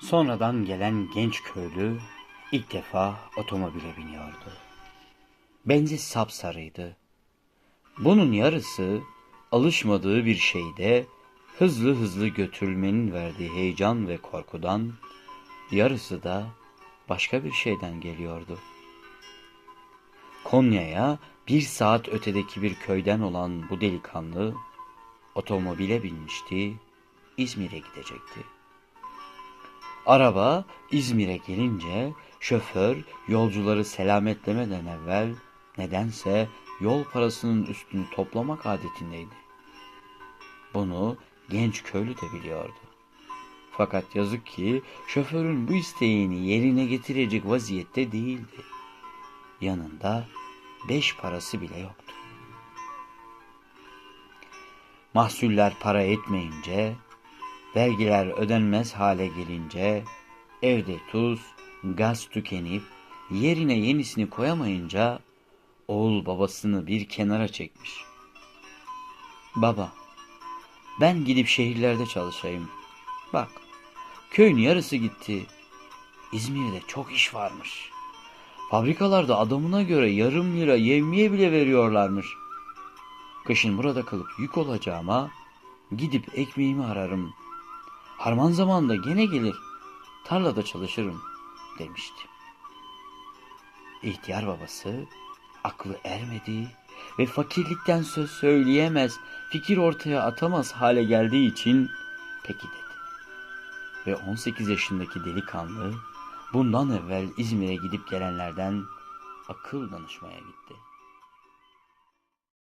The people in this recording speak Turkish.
Sonradan gelen genç köylü ilk defa otomobile biniyordu. Benzin sapsarıydı. Bunun yarısı alışmadığı bir şeyde hızlı hızlı götürülmenin verdiği heyecan ve korkudan, yarısı da başka bir şeyden geliyordu. Konya'ya bir saat ötedeki bir köyden olan bu delikanlı otomobile binmişti, İzmir'e gidecekti. Araba İzmir'e gelince şoför yolcuları selametlemeden evvel nedense yol parasının üstünü toplamak adetindeydi. Bunu genç köylü de biliyordu. Fakat yazık ki şoförün bu isteğini yerine getirecek vaziyette değildi. Yanında beş parası bile yoktu. Mahsuller para etmeyince, vergiler ödenmez hale gelince, evde tuz, gaz tükenip yerine yenisini koyamayınca oğul babasını bir kenara çekmiş. Baba, ben gidip şehirlerde çalışayım. Bak, köyün yarısı gitti. İzmir'de çok iş varmış. Fabrikalarda adamına göre yarım lira yevmiye bile veriyorlarmış. Kışın burada kalıp yük olacağıma gidip ekmeğimi ararım. Harman zamanında gene gelir. Tarlada çalışırım demişti. İhtiyar babası aklı ermedi ve fakirlikten söz söyleyemez, fikir ortaya atamaz hale geldiği için peki dedi. Ve 18 yaşındaki delikanlı bundan evvel İzmir'e gidip gelenlerden akıl danışmaya gitti.